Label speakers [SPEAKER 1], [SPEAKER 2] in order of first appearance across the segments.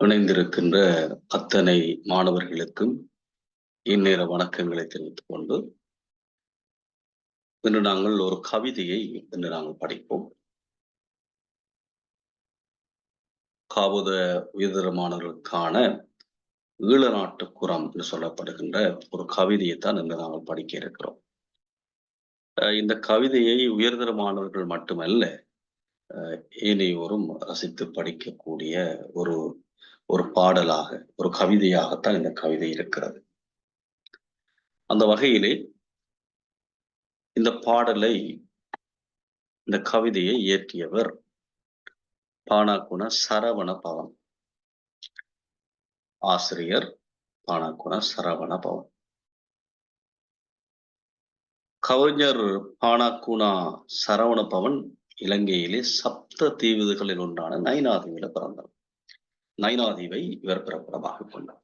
[SPEAKER 1] இணைந்திருக்கின்ற அத்தனை மாணவர்களுக்கும் இந்நேர வணக்கங்களை தெரிவித்துக் கொண்டு இன்று நாங்கள் ஒரு கவிதையை இன்று நாங்கள் படிப்போம். காபுத உயர்தர மாணவர்களுக்கான ஈழ நாட்டு குரம் என்று சொல்லப்படுகின்ற ஒரு கவிதையை தான் இன்று நாங்கள் படிக்க இருக்கிறோம். அஹ் இந்த கவிதையை உயர்தர மாணவர்கள் மட்டுமல்ல அஹ் ஏனையோரும் ரசித்து படிக்கக்கூடிய ஒரு ஒரு பாடலாக ஒரு கவிதையாகத்தான் இந்த கவிதை இருக்கிறது. அந்த வகையிலே இந்த பாடலை இந்த கவிதையை இயற்றியவர் பானாக்குண சரவண பவன் ஆசிரியர் பானாக்குண சரவண பவன் கவிஞர் பானாக்குணா சரவண பவன் இலங்கையிலே சப்த தீவுகளில் ஒன்றான நைனாதீவில பிறந்தவர். நைனாதீவை இவர் பிறப்பிடமாக கொண்டார்.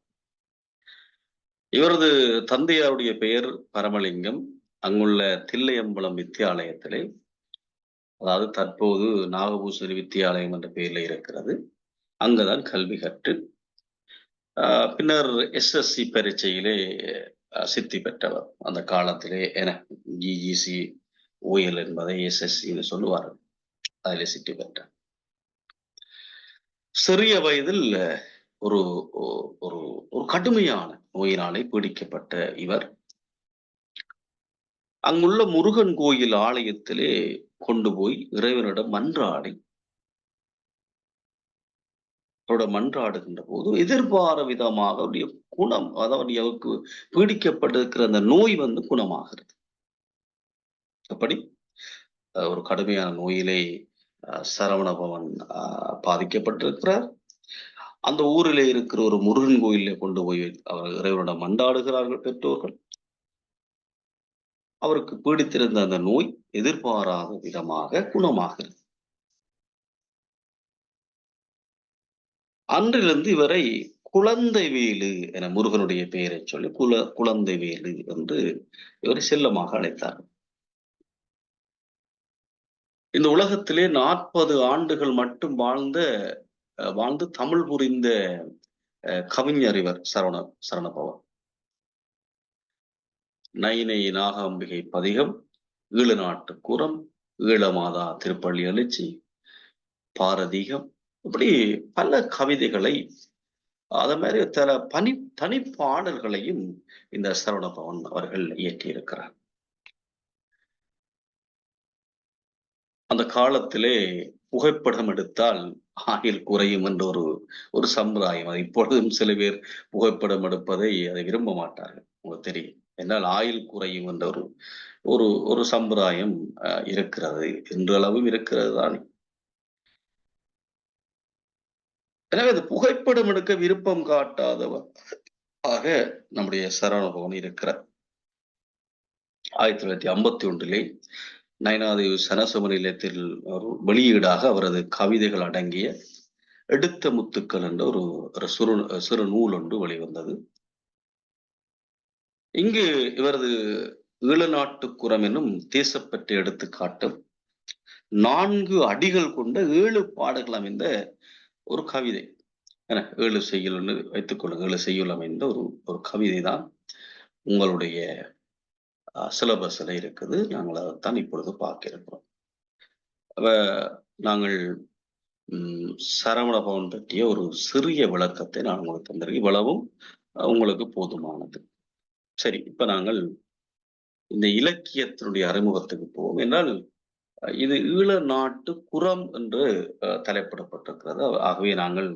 [SPEAKER 1] இவரது தந்தையாருடைய பெயர் பரமலிங்கம். அங்குள்ள தில்லையம்பலம் வித்தியாலயத்திலே அதாவது தற்போது நாகபூசரி வித்தியாலயம் என்ற பெயரில் இருக்கிறது. அங்குதான் கல்வி கற்று பின்னர் எஸ்எஸ்சி பரீட்சையிலே சித்தி பெற்றவர். அந்த காலத்திலே என ஜிஜிசி ஓஎல் என்பதை எஸ்எஸ்சின்னு சொல்லுவார்கள். அதிலே சித்தி பெற்றார். சிறிய வயதில் ஒரு ஒரு ஒரு கடுமையான நோயினாலே பீடிக்கப்பட்ட இவர். அங்குள்ள முருகன் கோயில் ஆலயத்திலே கொண்டு போய் இறைவனிடம் மன்றாடி அவரோட மன்றாடுகின்ற போது எதிர்பார விதமாக அவருடைய குணம் அதாவது அவருக்கு பீடிக்கப்பட்டிருக்கிற அந்த நோய் வந்து குணமாகிறது. அப்படி ஒரு கடுமையான நோயிலே சரவணபவன் பாதிக்கப்பட்டிருக்கிறார். அந்த ஊரிலே இருக்கிற ஒரு முருகன் கோயிலே கொண்டு போய் அவர் இறைவனிடம் மண்டாடுகிறார்கள் பெற்றோர்கள். அவருக்கு பீடித்திருந்த அந்த நோய் எதிர்பாராத விதமாக குணமாகிறது. அன்றிலிருந்து இவரை குழந்தை வேலு என முருகனுடைய பெயரை சொல்லி குல குழந்தை வேலு என்று இவரை செல்லமாக அழைத்தார் இந்த உலகத்திலே நாற்பது ஆண்டுகள் மட்டும் வாழ்ந்த வாழ்ந்து தமிழ் புரிந்த கவிஞர் இவர் சரவண சரணபவன் நைனை நாகாம்பிகை பதிகம் ஈழ நாட்டு குரம் ஈழமாதா திருப்பள்ளி எழுச்சி பாரதீகம். இப்படி பல கவிதைகளை அத மாதிரி தல பனி தனிப்பாடல்களையும் இந்த சரவணபவன் அவர்கள் இயற்றியிருக்கிறார் அந்த காலத்திலே புகைப்படம் எடுத்தால் ஆயுள் குறையும் என்ற ஒரு ஒரு சம்பிரதாயம். அது இப்பொழுதும் சில பேர் புகைப்படம் எடுப்பதை அதை விரும்ப மாட்டார்கள். உங்களுக்கு தெரியும். என்னால் ஆயுள் குறையும் என்ற ஒரு ஒரு ஒரு சம்பிரதாயம் இருக்கிறது. என்றளவும் இருக்கிறது தானே. எனவே அது புகைப்படம் எடுக்க விருப்பம் காட்டாதவர் ஆக நம்முடைய சரவணபவன் இருக்கிறார். ஆயிரத்தி தொள்ளாயிரத்தி ஐம்பத்தி ஒன்றிலே நயனாதேவி சனசம நிலையத்தில் ஒரு வெளியீடாக அவரது கவிதைகள் அடங்கிய எடுத்த முத்துக்கள் என்ற ஒரு சிறு சிறு நூல் ஒன்று வெளிவந்தது. இங்கு இவரது ஈழநாட்டு குரம் என்னும் தேசப்பற்றி எடுத்துக்காட்டும். நான்கு அடிகள் கொண்ட ஏழு பாடல்கள் அமைந்த ஒரு கவிதை. என ஏழு செய்யுள் வைத்துக் கொள்ளுங்க ஏழு செய்யுள் அமைந்த ஒரு ஒரு கவிதை தான் உங்களுடைய சிலபஸ்ல இருக்குது. நாங்கள் அதைத்தான் இப்பொழுது பார்க்கிருக்கிறோம் நாங்கள் சரவண பவன் பற்றிய ஒரு சிறிய விளக்கத்தை நான் உங்களுக்கு தந்திருக்கேன். இவ்வளவும் உங்களுக்கு போதுமானது. சரி இப்ப நாங்கள் இந்த இலக்கியத்தினுடைய அறிமுகத்துக்கு போவோம். என்றால் இது ஈழ நாட்டு குரம் என்று தலைப்பிடப்பட்டிருக்கிறது. ஆகவே நாங்கள்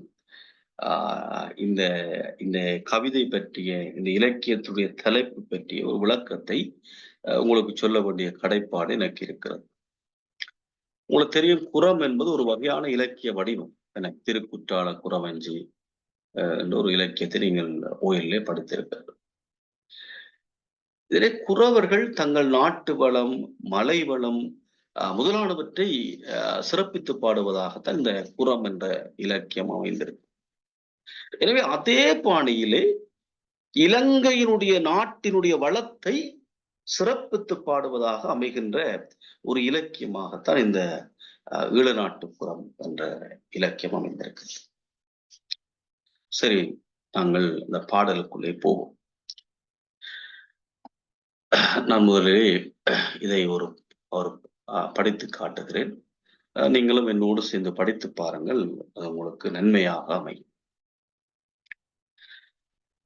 [SPEAKER 1] இந்த இந்த கவிதை பற்றிய இந்த இலக்கியத்துடைய தலைப்பு பற்றிய ஒரு விளக்கத்தை உங்களுக்கு சொல்ல வேண்டிய கடைப்பாடு எனக்கு இருக்கிறது. உங்களுக்கு தெரியும் குரம் என்பது ஒரு வகையான இலக்கிய வடிவம். என திருக்குற்றால குறவஞ்சி என்ற ஒரு இலக்கியத்தை நீங்கள் ஓயிலே படித்திருக்கிறது. இதிலே குறவர்கள் தங்கள் நாட்டு வளம் மலை வளம் முதலானவற்றை சிறப்பித்து பாடுவதாகத்தான் இந்த குரம் என்ற இலக்கியம் அமைந்திருக்கு. எனவே அதே பாணியிலே இலங்கையினுடைய நாட்டினுடைய வளத்தை சிறப்பித்து பாடுவதாக அமைகின்ற ஒரு இலக்கியமாகத்தான் இந்த ஈழநாட்டுப்புறம் என்ற இலக்கியம் அமைந்திருக்கு சரி நாங்கள் இந்த பாடலுக்குள்ளே போவோம். நான் முதலிலே இதை ஒரு ஒரு படித்து காட்டுகிறேன். நீங்களும் என்னோடு சேர்ந்து படித்து பாருங்கள். அது உங்களுக்கு நன்மையாக அமையும்.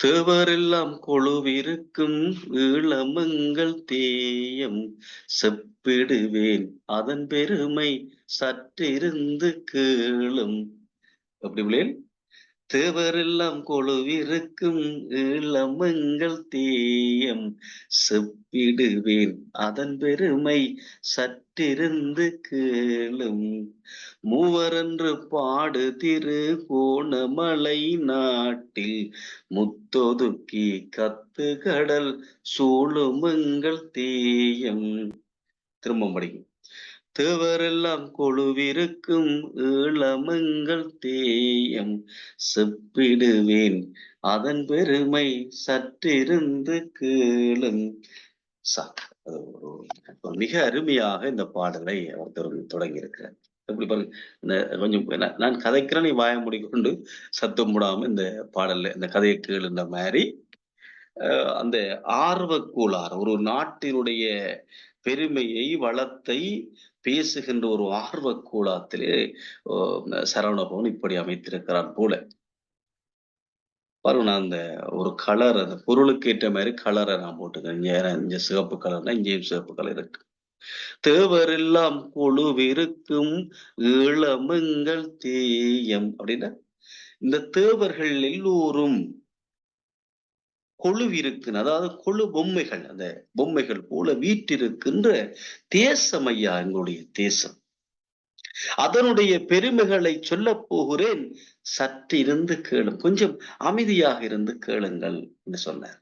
[SPEAKER 1] தேவரெல்லாம் கொழுவிருக்கும் ஈழமங்கள் தேயம். செப்பிடுவேன் அதன் பெருமை சற்றிருந்து கேளும். அப்படி பிள்ளைகள்? தேவரெல்லாம் கொழுவிருக்கும் இளமங்கள் தேயம். செப்பிடுவேன் அதன் பெருமை சற்று விட்டிருந்து கேளும் மூவரன்று பாடு திரு கோணமலை நாட்டில் முத்தொதுக்கி கத்து கடல் சூழுமங்கள் தேயம். திரும்ப படிக்கும் தேவரெல்லாம் கொழுவிருக்கும் ஈழமங்கள் தேயம். செப்பிடுவேன் அதன் பெருமை சற்றிருந்து கேளும் ஒரு மிக அருமையாக இந்த பாடலை அவர் தொடங்கி இருக்கிறார் எப்படி பாருங்க இந்த கொஞ்சம் நான் கதைக்கிறேன் நீ வாய முடிக்கொண்டு சத்தம் போடாம இந்த பாடல்ல இந்த கதையை கேளுன்ற மாதிரி. அந்த ஆர்வ கூலார் ஒரு நாட்டினுடைய பெருமையை வளத்தை பேசுகின்ற ஒரு ஆர்வ கூலாத்திலே சரவணபவன் இப்படி அமைத்திருக்கிறான் போல. பாருங்க நான் அந்த ஒரு கலர் அந்த பொருளுக்கு ஏற்ற மாதிரி கலரை நான் போட்டுக்கிறேன். இங்க இங்க சிவப்பு கலர்னா இங்கேயும் சிவப்பு கலர் இருக்கு. தேவரெல்லாம் குழுவிருக்கும் இளமுங்கள் தேயம் அப்படின்னா இந்த தேவர்கள் எல்லோரும் கொழுவிருக்குன்னு அதாவது கொழு பொம்மைகள் அந்த பொம்மைகள் போல வீட்டிருக்கின்ற தேசம் ஐயா எங்களுடைய தேசம். அதனுடைய பெருமைகளை சொல்ல போகிறேன். சற்றிருந்து கேளும் கொஞ்சம் அமைதியாக இருந்து கேளுங்கள் என்று சொன்னார்.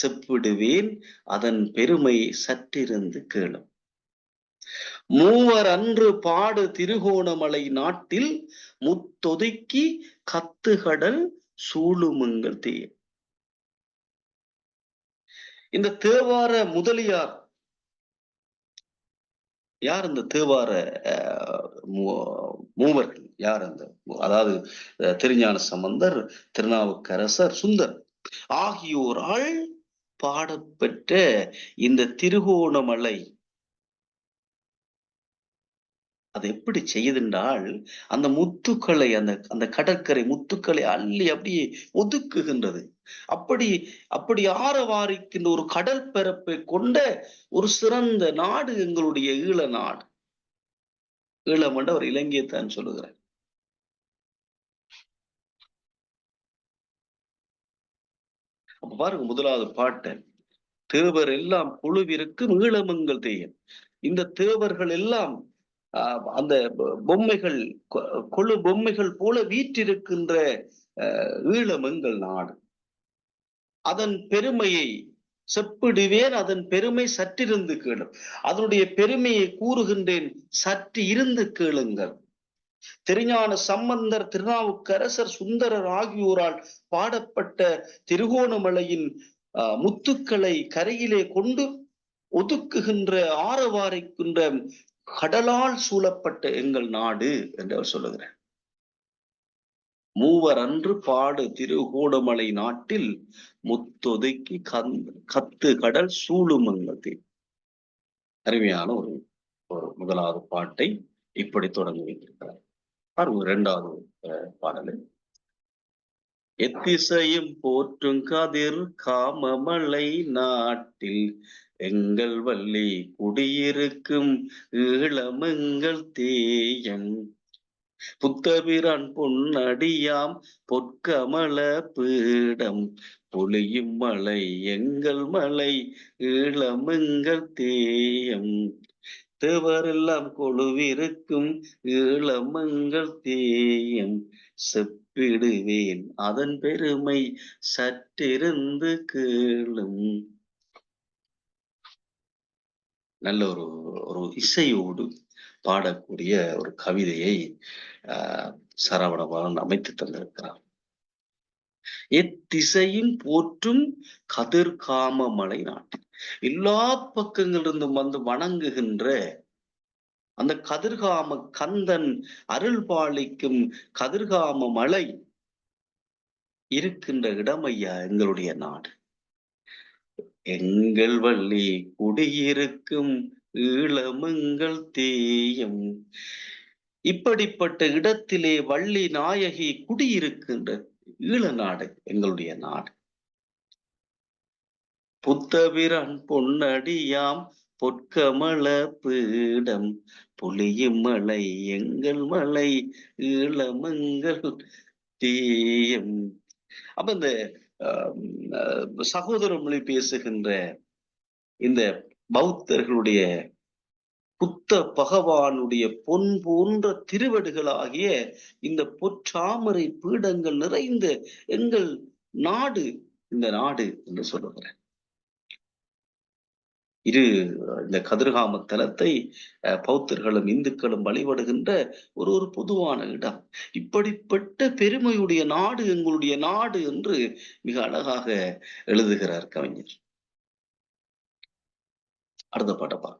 [SPEAKER 1] செப்பிடுவேன் அதன் பெருமை சற்றிருந்து கேளும் மூவர் அன்று பாடு திருகோணமலை நாட்டில் முத்தொதுக்கி கத்துகடல் சூழுமுங்கள் தேர் இந்த தேவார முதலியார் யார் இந்த தேவார மூவர்கள்? யார் அந்த அதாவது திருஞான சம்பந்தர் திருநாவுக்கரசர் சுந்தர். ஆகியோரால் பாடப்பெற்ற இந்த திருகோணமலை அது எப்படி செய்யுதுன்றால் அந்த முத்துக்களை அந்த அந்த கடற்கரை முத்துக்களை அள்ளி அப்படியே ஒதுக்குகின்றது. அப்படி அப்படி ஆரவாரிக்கின்ற ஒரு கடல் பரப்பை கொண்ட ஒரு சிறந்த நாடு எங்களுடைய ஈழ நாடு. ஈழம் என்ற ஒரு இலங்கையை தான் சொல்லுகிறேன் அப்ப பாருங்க முதலாவது பாட்டு. தேவர் எல்லாம் குழுவிற்கும் ஈழமங்கள் தேயம் இந்த தேவர்கள் எல்லாம் அந்த பொம்மைகள் கொழு பொம்மைகள் போல வீற்றிருக்கின்ற ஈழமங்கள் நாடு. அதன் பெருமையை செப்பிடுவேன் அதன் பெருமை சற்றிருந்து கேளும். அதனுடைய பெருமையை கூறுகின்றேன் சற்று இருந்து கேளுங்கள். திருஞான சம்பந்தர் திருநாவுக்கரசர் சுந்தரர் ஆகியோரால் பாடப்பட்ட திருகோணமலையின் முத்துக்களை கரையிலே கொண்டு ஒதுக்குகின்ற ஆரவாரிக்கின்ற கடலால் சூழப்பட்ட எங்கள் நாடு என்று அவர் சொல்லுகிறார். மூவர் அன்று பாடு திருகோடமலை நாட்டில் முத்தொதுக்கி கத்து கடல் சூழுமங்கத்தில் அருமையான ஒரு ஒரு முதலாவது பாட்டை இப்படி தொடங்கி வைத்திருக்கிறார். பாருங்க இரண்டாவது பாடல். எத்திசையும் போற்றும் கதிர் காமமலை நாட்டில் எங்கள் வள்ளி குடியிருக்கும் ஈழமெங்கள் தேயன். புத்தபிரான் பொன்னடியாம் பொற்கமல பீடம். பொழியும் மலை எங்கள் மலை ஈழமெங்கள் தேயம். தேவரெல்லாம் கொழுவிருக்கும் ஈழமெங்கள் தேயம். செப்பிடுவேன் அதன் பெருமை சற்றிருந்து கேளும். நல்ல ஒரு ஒரு இசையோடு பாடக்கூடிய ஒரு கவிதையை ஆஹ் அமைத்து தந்திருக்கிறார். எத்திசையும் போற்றும் கதிர்காம மலை நாட்டில் எல்லா பக்கங்களிலிருந்தும் வந்து வணங்குகின்ற அந்த கதிர்காம கந்தன் அருள் பாலிக்கும் கதிர்காம மலை இருக்கின்ற இடம் ஐயா எங்களுடைய நாடு? எங்கள் வள்ளி குடியிருக்கும் ஈழமங்கள் தேயம். இப்படிப்பட்ட இடத்திலே வள்ளி நாயகி குடியிருக்கின்ற ஈழ நாடு எங்களுடைய நாடு. புத்தபிரான் பொன்னடியாம் பொற்கமல பீடம் புலியும் மலை எங்கள் மலை ஈழமங்கள் தீயம். அப்ப இந்த சகோதர மொழி பேசுகின்ற இந்த பௌத்தர்களுடைய புத்த பகவானுடைய பொன் போன்ற திருவடுகளாகிய இந்த பொற்றாமரை பீடங்கள் நிறைந்த எங்கள் நாடு இந்த நாடு என்று சொல்லுகிறேன். இரு இந்த கதிர்காம தலத்தை பௌத்தர்களும் இந்துக்களும் வழிபடுகின்ற ஒரு ஒரு பொதுவான இடம். இப்படிப்பட்ட பெருமையுடைய நாடு எங்களுடைய நாடு என்று மிக அழகாக எழுதுகிறார் கவிஞர். அடுத்த பாட்டப்பா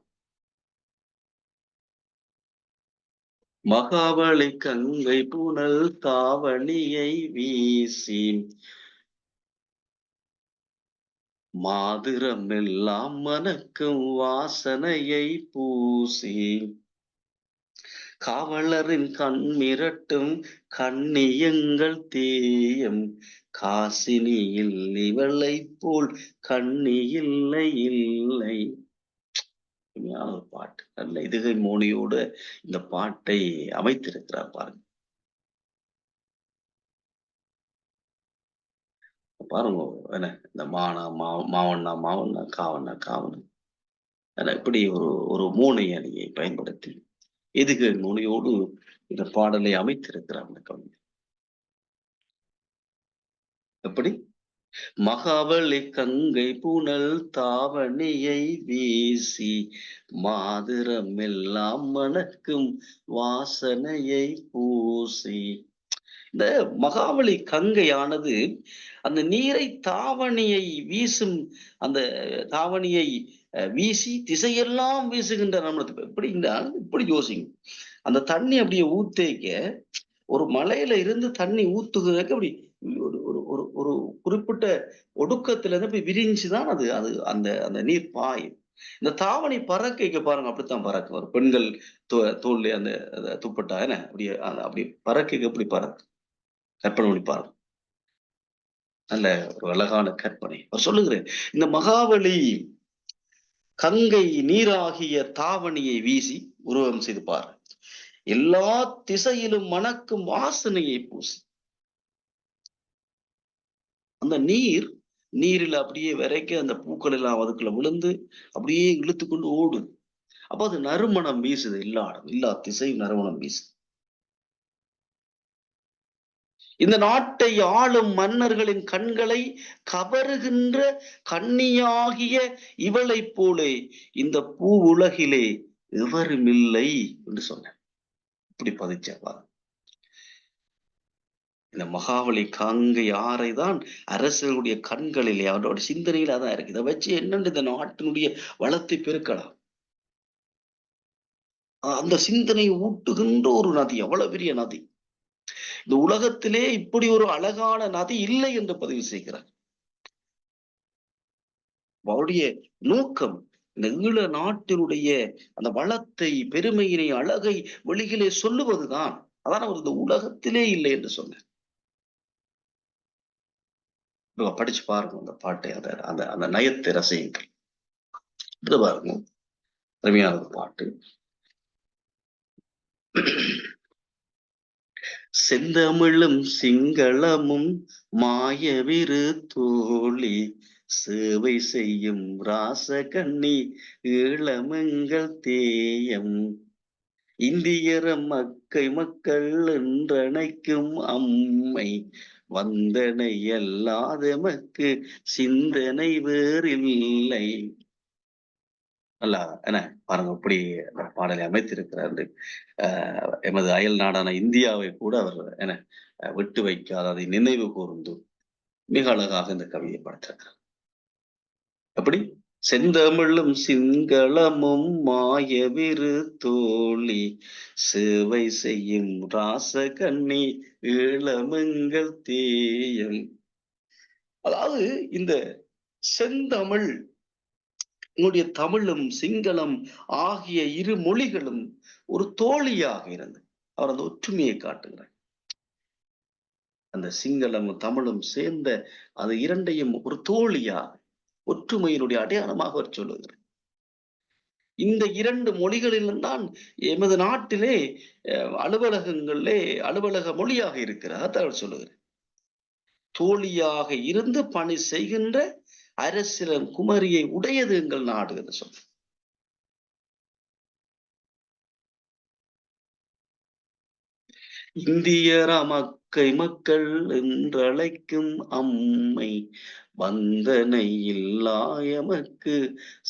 [SPEAKER 1] மகாபலி கங்கை புனல் தாவணியை வீசி மாதிரம் எல்லாம் மனக்கும் வாசனையை பூசி காவலரின் கண் மிரட்டும் கண்ணியங்கள் தேயம். காசினியில் இவளை போல் கண்ணி இல்லை. இல்லை பாட்டு. நல்ல இதுகை மோனியோடு இந்த பாட்டை அமைத்திருக்கிறார் பாருங்க. பாருங்க என்ன இந்த மானா மா மாவண்ணா மாவண்ணா காவண்ணா காவண்ணா. இப்படி ஒரு ஒரு மூனை அணியை பயன்படுத்தி எதுக்கு மூனையோடு இந்த பாடலை அமைத்திருக்கிறாங்க கவிஞர்? எப்படி? மகாவளி கங்கை புனல் தாவணியை வீசி மாதிரம் எல்லாம் மணக்கும் வாசனையை பூசி இந்த மகாவலி கங்கையானது அந்த நீரை தாவணியை வீசும் அந்த தாவணியை வீசி திசையெல்லாம் வீசுகின்ற நம்மளுக்கு எப்படி இப்படி யோசிங்க அந்த தண்ணி அப்படியே ஊத்தேக்க ஒரு மலையில இருந்து தண்ணி ஊத்துகிறதுக்கு அப்படி ஒரு ஒரு ஒரு ஒரு குறிப்பிட்ட ஒடுக்கத்துல இருந்து அப்படி விரிஞ்சுதான் அது அது அந்த அந்த நீர் பாயும். இந்த தாவணி பறக்கைக்கு பாருங்க அப்படித்தான் பறக்கும். வரும் பெண்கள் தோல்ல அந்த துப்பட்டா என்ன? அப்படியே அப்படி பறக்கைக்கு எப்படி பறக்கும். கற்பனை பண்ணி பாருங்க நல்ல ஒரு அழகான கற்பனை. சொல்லுகிறேன் இந்த மகாவலி கங்கை நீராகிய தாவணியை வீசி உருவம் செய்து பாரு. எல்லா திசையிலும் மணக்கும் வாசனையை பூசி. அந்த நீர் நீரில் அப்படியே விரைக்க அந்த பூக்கள் எல்லாம் அதுக்குள்ள விழுந்து அப்படியே இழுத்து கொண்டு ஓடுது. அப்ப அது நறுமணம் வீசுது எல்லா இடம் எல்லா திசையும் நறுமணம் வீசுது. இந்த நாட்டை ஆளும் மன்னர்களின் கண்களை கவருகின்ற கண்ணியாகிய இவளை போலே இந்த பூ உலகிலே எவரும் இல்லை என்று சொன்னேன் இப்படி பதிச்சவா? இந்த மகாவலி காங்கை யாரை தான் அரசர்களுடைய கண்களிலே அவரோட சிந்தனையில தான் இருக்கு. இதை வச்சு என்னென்று இந்த நாட்டினுடைய வளத்தை பெருக்கலாம்? அந்த சிந்தனையை ஊட்டுகின்ற ஒரு நதி எவ்வளவு பெரிய நதி. இந்த உலகத்திலே இப்படி ஒரு அழகான நதி இல்லை என்று பதிவு செய்கிறார். அவருடைய நோக்கம் இந்த ஈழ நாட்டினுடைய அந்த வளத்தை பெருமையினை அழகை வெளியிலே சொல்லுவதுதான். அதான் அவர் இந்த உலகத்திலே இல்லை என்று சொன்னார். படிச்சு பாருங்க அந்த பாட்டை அந்த அந்த அந்த நயத்தை ரசியுங்கள். இது பாருங்க. அருமையான பாட்டு. செந்தமிழும் சிங்களமும் மாயவிரு தோழி. சேவை செய்யும் ராசகண்ணி ஈழமங்கள் தேயம். இந்தியர மக்கை மக்கள் என்றனைக்கும் அம்மை. வந்தனை அல்லாதமக்கு சிந்தனை வேறில்லை. அல்ல என்ன? பாருங்க எப்படி அந்த பாடலை அமைத்திருக்கிறார். எமது அயல் நாடான இந்தியாவை கூட அவர் என விட்டு வைக்காத அதை நினைவு கூர்ந்து மிக அழகாக இந்த கவியை படைத்திருக்கிறார். எப்படி? செந்தமிழும் சிங்களமும் மாயவிரு தோழி சேவை செய்யும் ராச கண்ணி இளமங்கள் தேயம். அதாவது இந்த செந்தமிழ் உங்களுடைய தமிழும் சிங்களம் ஆகிய இரு மொழிகளும் ஒரு தோழியாக இருந்தது அவர் அந்த ஒற்றுமையை காட்டுகிறார். அந்த சிங்களமும் தமிழும் சேர்ந்த அது இரண்டையும் ஒரு தோழியாக ஒற்றுமையினுடைய அடையாளமாக அவர் சொல்லுகிறார். இந்த இரண்டு மொழிகளிலும் தான் எமது நாட்டிலே அலுவலகங்களிலே அலுவலக மொழியாக இருக்கிறார் அவர் சொல்லுகிறார். தோழியாக இருந்து பணி செய்கின்ற அரசியல் குமரியை உடையது எங்கள் நாடு என்று சொல்ற இந்தியர் மக்கை மக்கள் என்றழைக்கும் அம்மை வந்தனை இல்லாயமக்கு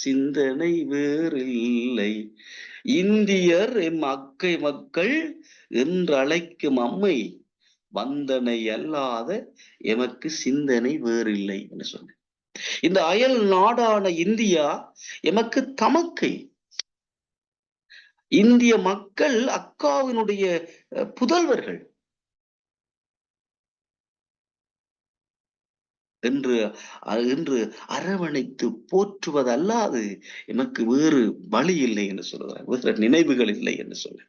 [SPEAKER 1] சிந்தனை வேறில்லை. இந்தியர் எம் அக்கை மக்கள் என்றழைக்கும் அம்மை வந்தனை அல்லாத எமக்கு சிந்தனை வேறில்லை என்று சொன்ன இந்த அயல் நாடான இந்தியா எமக்கு தமக்கை. இந்திய மக்கள் அக்காவினுடைய புதல்வர்கள். என்று என்று அரவணைத்து போற்றுவதல்லாது எனக்கு வேறு வழி இல்லை என்று சொல்லுகிறார். வேறு நினைவுகள் இல்லை என்று சொல்ல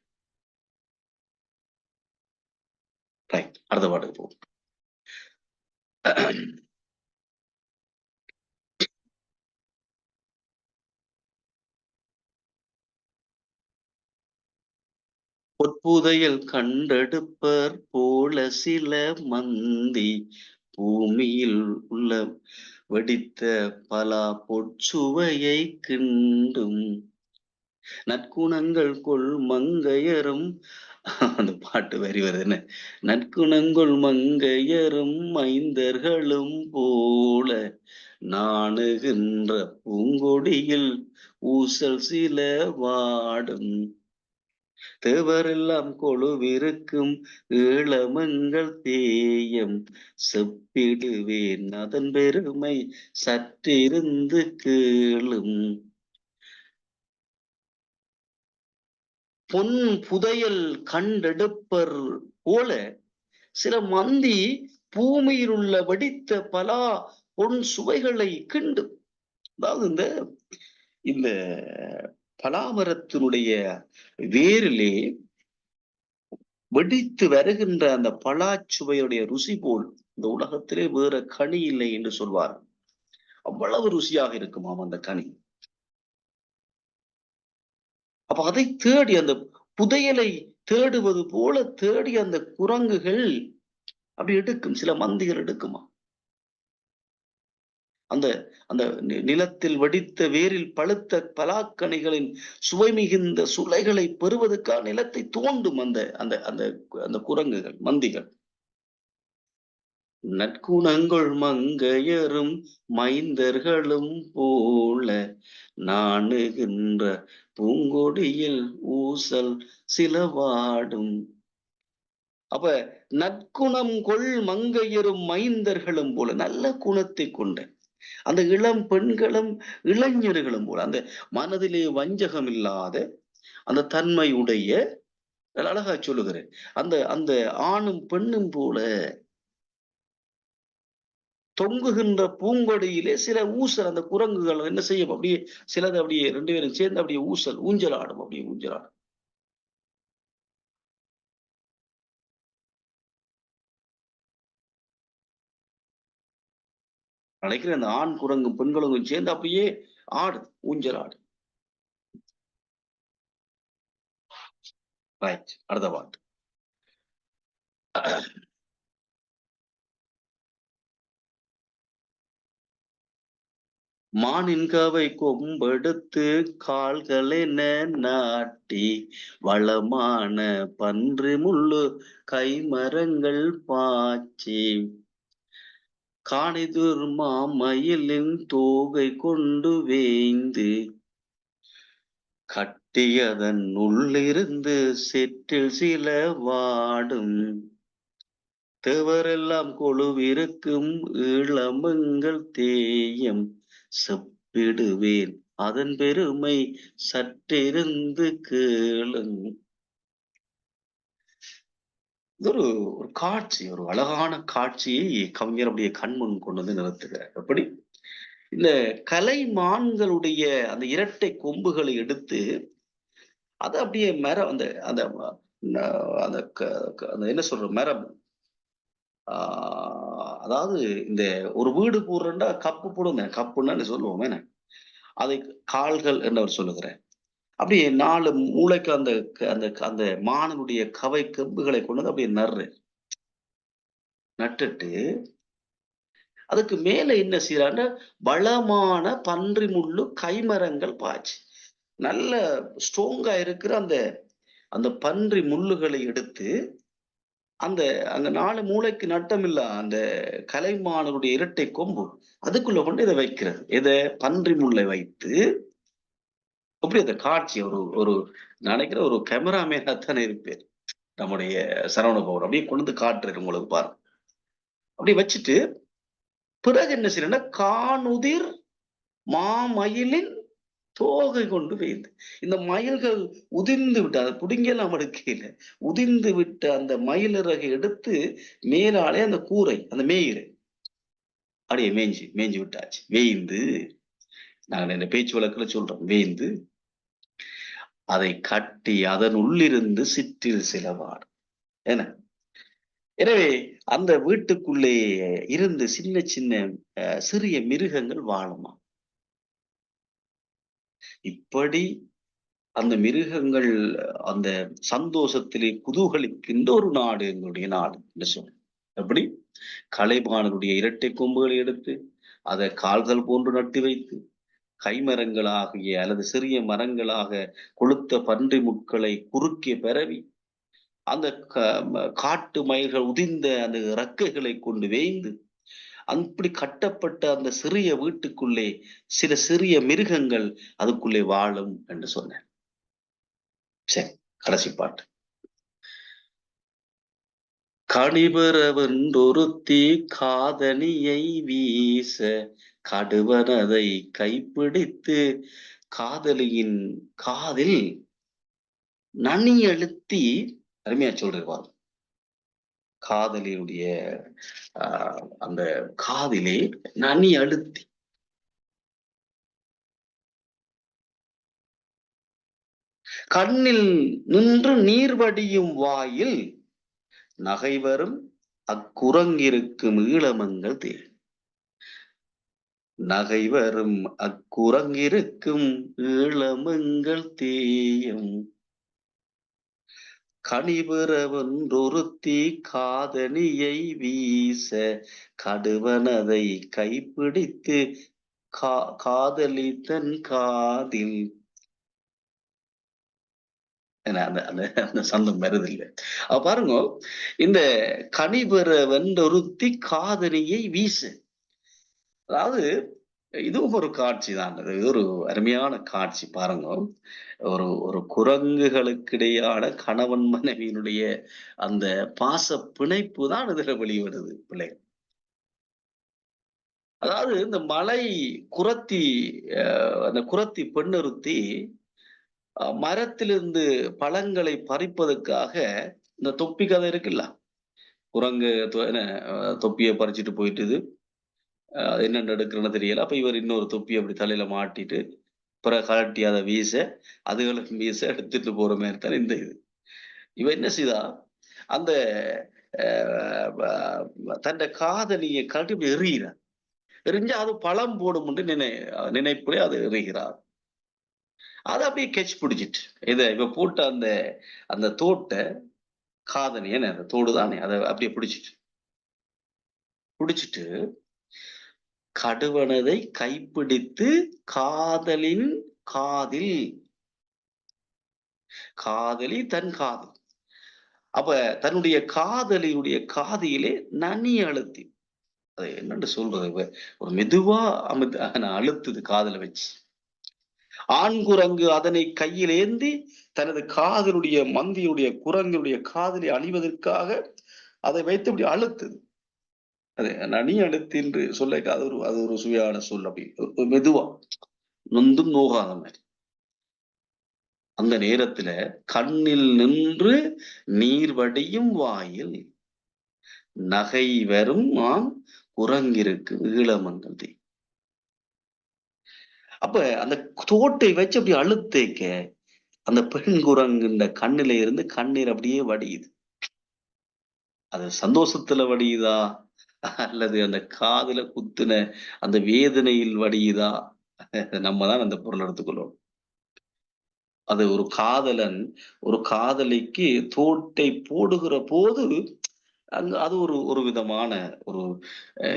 [SPEAKER 1] அடுத்த பாட்டுக்கு போகும் பொற்புதையில் கண்டெடுப்பர் போல சில மந்தி பூமியில் உள்ள வெடித்த பல பொற்சுவையை கிண்டும். நற்குணங்கள் கொள் மங்கையரும். அந்த பாட்டு வரி வருது என்ன? நற்குணங்கள் மங்கையரும் மைந்தர்களும் போல நாணுகின்ற பூங்கொடியில் ஊசல் சில வாடும். தேவரெல்லாம் கொழுவிருக்கும் ஈழமங்கள் தேயம் செப்பிடுவேன் அதன் பெருமை சற்றிருந்து கேளும். பொன் புதையல் கண்டெடுப்பர் போல சில மந்தி பூமியில் உள்ள வெடித்த பலா பொன் சுவைகளை கிண்டு அதாவது இந்த இந்த பலாமரத்தினுடைய வேரிலே வெடித்து வருகின்ற அந்த பலாச்சுவையுடைய ருசி போல் இந்த உலகத்திலே வேற கனி இல்லை என்று சொல்வார். அவ்வளவு ருசியாக இருக்குமாம் அந்த கனி. அப்ப அதை தேடி அந்த புதையலை தேடுவது போல தேடி அந்த குரங்குகள் அப்படி எடுக்கும் சில மந்திகள் எடுக்குமா அந்த அந்த நிலத்தில் வடித்த வேரில் பழுத்த பலாக்கணிகளின் சுவை மிகுந்த சுளைகளை பெறுவதற்காக நிலத்தை தோண்டும் அந்த அந்த அந்த அந்த குரங்குகள் மந்திகள். நற்குணங்கள் மங்கையரும் மைந்தர்களும் போல நாணுகின்ற பூங்கொடியில் ஊசல் சிலவாடும். அப்ப நற்குணம் கொள் மங்கையரும் மைந்தர்களும் போல நல்ல குணத்தை கொண்ட அந்த இளம் பெண்களும் இளைஞர்களும் போல அந்த மனதிலே வஞ்சகம் இல்லாத அந்த தன்மையுடைய அழகா சொல்லுகிறேன் அந்த அந்த ஆணும் பெண்ணும் போல தொங்குகின்ற பூங்கொடியிலே சில ஊசல் அந்த குரங்குகள் என்ன செய்யும்? அப்படியே சிலது அப்படியே ரெண்டு பேரும் சேர்ந்து அப்படியே ஊசல் ஊஞ்சல் ஆடும் அப்படியே ஊஞ்சல் ஆடும். நினைக்கிறேன் அந்த ஆண் குரங்கும் பெண்களும் சேர்ந்து அப்பயே ஆடு ஊஞ்சல் ஆடு. ரைட் அடுத்த பாட்டு. மானின்கவை கொம்பெடுத்து கால்களென நாட்டி வளமான பன்று முள்ளு கைமரங்கள் பாய்ச்சி காணிதுர் மாமயிலின் தோகை கொண்டு வேய்ந்து கட்டியதன் உள்ளிருந்து செற்றில் சில வாடும். தேவரெல்லாம் கொழுவிருக்கும் இளமங்கள் தேயம் செப்பிடுவேன். அதன் பெருமை சற்றிருந்து கேளும் இது ஒரு ஒரு காட்சி ஒரு அழகான காட்சியை கவிஞர் அப்படியே கண்முன் கொண்டு வந்து நிறுத்துகிறார். எப்படி? இந்த கலைமான்களுடைய அந்த இரட்டை கொம்புகளை எடுத்து அதை அப்படியே மர அந்த அந்த அந்த அந்த என்ன சொல்ற மரம். ஆஹ் அதாவது இந்த ஒரு வீடு போடுறா கப்பு போடுங்க. கப்புன்னு சொல்லுவோமே அதை கால்கள் என்று அவர் சொல்லுகிறேன் அப்படியே நாலு மூளைக்கு அந்த அந்த அந்த மானனுடைய கவை கம்புகளை கொண்டு வந்து அப்படியே நறு நட்டுட்டு அதுக்கு மேல என்ன செய்யறாங்க வளமான பன்றி முள்ளு கைமரங்கள் பாய்ச்சி. நல்ல ஸ்ட்ராங்கா இருக்கிற அந்த அந்த பன்றி முள்ளுகளை எடுத்து அந்த அந்த நாலு மூளைக்கு நட்டம் இல்ல அந்த கலைமானனுடைய இரட்டை கொம்பு அதுக்குள்ள கொண்டு இதை வைக்கிறது. இதை பன்றி முல்லை வைத்து அப்படி அந்த காட்சி ஒரு ஒரு நினைக்கிற ஒரு கேமராமேனா தானே இருப்பேன். நம்முடைய சரவண பவர் அப்படியே கொண்டு வந்து காட்டுறாரு உங்களுக்கு பாருங்க. அப்படி வச்சுட்டு பிறகு என்ன செய்யறா காணுதிர் மாமயிலின் தோகை கொண்டு பெய்து இந்த மயில்கள் உதிர்ந்து விட்டு அதை புடுங்கலாம் எடுக்கையில உதிர்ந்து விட்ட அந்த மயில் இறகை எடுத்து மேலாலே அந்த கூரை அந்த மேயிறு அப்படியே மேய்ஞ்சி மேய்ஞ்சி விட்டாச்சு. வேய்ந்து நாங்கள் என்ன பேச்சு வழக்குல சொல்றோம் வேய்ந்து அதை கட்டி அதன் உள்ளிருந்து சிற்றில் சிலவாடு என்ன? எனவே அந்த வீட்டுக்குள்ளே இருந்து சின்ன சின்ன சிறிய மிருகங்கள் வாழுமா இப்படி அந்த மிருகங்கள் அந்த சந்தோஷத்திலே குதூகலிக்கின்ற ஒரு நாடு எங்களுடைய நாடு என்று சொல்ல எப்படி? கலைபானனுடைய இரட்டை கொம்புகளை எடுத்து அதை கால்கள் போன்று நட்டு வைத்து கைமரங்களாகிய அல்லது சிறிய மரங்களாக கொளுத்த பன்றி முட்களை குறுக்கே பரவி அந்த காட்டு மயில்கள் உதிர்ந்த அந்த இறக்கைகளை கொண்டு வேய்ந்து அப்படி கட்டப்பட்ட அந்த சிறிய வீட்டுக்குள்ளே சில சிறிய மிருகங்கள் அதுக்குள்ளே வாழும் என்று சொன்னேன் சரி கடைசி பாட்டு. கணிபரவென்றொருத்தி காதனியை வீச கடுவனதை கைப்பிடித்து காதலியின் காதில் நனி அழுத்தி அருமையா சொல்றாரு காதலியுடைய அந்த காதிலே நனி அழுத்தி. கண்ணில் நின்று நீர் வடியும் வாயில் நகைவரும் அக்குரங்கிருக்கும் ஈழமங்கள் நகை வரும் அக்குரங்கிருக்கும் ஈழமங்கள் தீயும். கனிபுறவொன்றொருத்தி காதனியை வீச கடுவனதை கைப்பிடித்து கா காதலி. தன் காதில் அந்த அந்த அந்த சந்தம் வருதில்லை. பாருங்க இந்த கனிபுறவன் ஒருத்தி காதலியை வீசு. அதாவது இதுவும் ஒரு காட்சி தான் அது ஒரு அருமையான காட்சி பாருங்க. ஒரு ஒரு குரங்குகளுக்கிடையான கணவன் மனைவியினுடைய அந்த பாச பிணைப்பு தான் இதுல வெளிவருது பிள்ளைகள் அதாவது இந்த மலை குரத்தி அந்த குரத்தி பெண்ணிறுத்தி மரத்திலிருந்து பழங்களை பறிப்பதற்காக இந்த தொப்பி கதை இருக்குல்ல? குரங்கு தொப்பியை பறிச்சுட்டு போயிட்டுது. என்ன நடக்கிறன்னு தெரியல. அப்ப இவர் இன்னொரு தொப்பி அப்படி தலையில மாட்டிட்டு பிறகு கலட்டி அதை வீச அதுகளுக்கு வீச எடுத்துட்டு போற மாதிரி தான் இந்த இது. இவ என்ன செய்தா? அந்த தன்னை காதலியை கட்டி இப்படி எறிகிறார் எரிஞ்சா அது பழம் போடும் நினை நினைப்புலே அது எறிகிறார் அதை அப்படியே கெச் பிடிச்சிட்டு இதை இவ போட்ட அந்த அந்த தோட்டை காதலி அந்த தோடு தானே அதை அப்படியே பிடிச்சிட்டு. பிடிச்சிட்டு கடுவனதை கைப்பிடித்து காதலின் காதில். காதலி தன் காதல். அப்ப தன்னுடைய காதலியுடைய காதியிலே நனி அழுத்தி. அது என்னன்னு சொல்றது ஒரு மெதுவா அமித் அழுத்துது காதல வச்சு. ஆண் குரங்கு அதனை கையில் ஏந்தி தனது காதலுடைய மந்தியுடைய குரங்குடைய காதலை அழிவதற்காக அதை வைத்து அப்படி அழுத்துது. அது நனி அடுத்து என்று சொல்ல அது ஒரு அது ஒரு சுவையான சொல் அப்படி. மெதுவா. நொந்தும் நோகாத மாதிரி. அந்த நேரத்துல கண்ணில் நின்று நீர் வடியும் வாயில் நகை வரும் ஆம் குரங்கிருக்கு ஈழமங்கள் அப்ப அந்த தோட்டை வச்சு அப்படி அழுத்தேக்க அந்த பெண் குரங்குன்ற கண்ணில இருந்து கண்ணீர் அப்படியே வடியுது. அது சந்தோஷத்துல வடியுதா? அல்லது அந்த காதுல குத்துன அந்த வேதனையில் வடியுதா? நம்ம தான் அந்த பொருள் எடுத்துக்கொள்ளணும் அது ஒரு காதலன் ஒரு காதலிக்கு தோட்டை போடுகிற போது அங்க அது ஒரு ஒரு விதமான ஒரு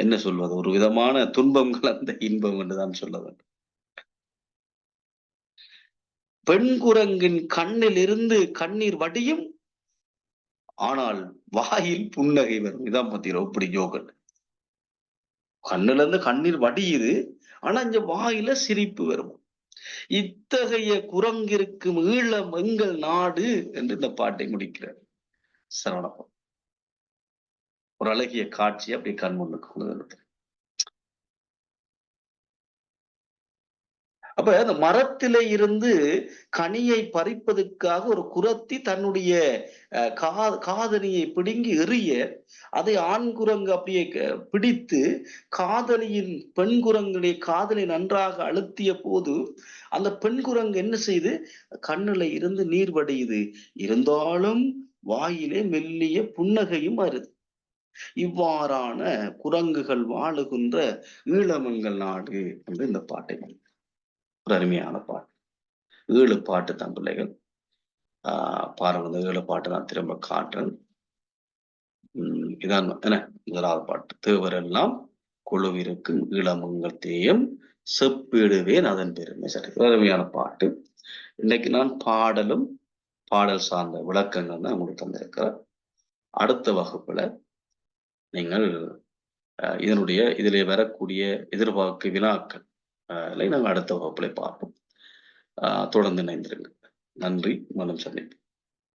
[SPEAKER 1] என்ன சொல்வது? ஒரு விதமான துன்பங்கள் அந்த இன்பம் என்றுதான் சொல்ல வேண்டும். பெண் குரங்கின் கண்ணில் இருந்து கண்ணீர் வடியும் ஆனால் வாயில் புன்னகை வரும். இதான் பத்திரம் இப்படி யோகன். கண்ணுல இருந்து கண்ணீர் வடியுது. ஆனா இங்க வாயில சிரிப்பு வரும். இத்தகைய குரங்கிருக்கும் ஈழம் எங்கள் நாடு என்று இந்த பாட்டை முடிக்கிறார். சரவணப்பம் ஒரு அழகிய காட்சி அப்படியே கண் முன்னுக்கு கொண்டு வருது. அப்ப அந்த மரத்திலே இருந்து கனியை பறிப்பதற்காக ஒரு குரத்தி தன்னுடைய அஹ், கா காதலியை பிடுங்கி எறிய அதை ஆண் குரங்கு அப்படியே க- பிடித்து காதலியின் பெண் குரங்குடைய காதலை நன்றாக அழுத்திய போது அந்த பெண் குரங்கு என்ன செய்து கண்ணுல இருந்து நீர் வடியுது. இருந்தாலும் வாயிலே மெல்லிய புன்னகையும் வருது. இவ்வாறான குரங்குகள் வாழுகின்ற ஈழமங்கள் நாடு என்று இந்த பாட்டை ஒரு அருமையான பாட்டு. ஏழு பாட்டு தான் பிள்ளைகள். ஆஹ் பாருங்க இந்த ஏழு பாட்டு நான் திரும்ப காட்டுறேன். உம் இதான் என்ன? முதலாவது பாட்டு. தேவரெல்லாம் குழுவிருக்கும் இளமங்கள் தேயம் செப்பிடுவேன் அதன் பெருமை. சரி அருமையான பாட்டு. இன்னைக்கு நான் பாடலும் பாடல் சார்ந்த விளக்கங்கள் தான் உங்களுக்கு தந்திருக்கிறேன். அடுத்த வகுப்புல நீங்கள் அஹ், இதனுடைய இதிலே வரக்கூடிய எதிர்பார்க்க வினாக்கள் நாங்கள் அடுத்த வகுப்பில் பார்ப்போம். தொடர்ந்து இணைந்திருங்க நன்றி மனம் சந்திப்போம்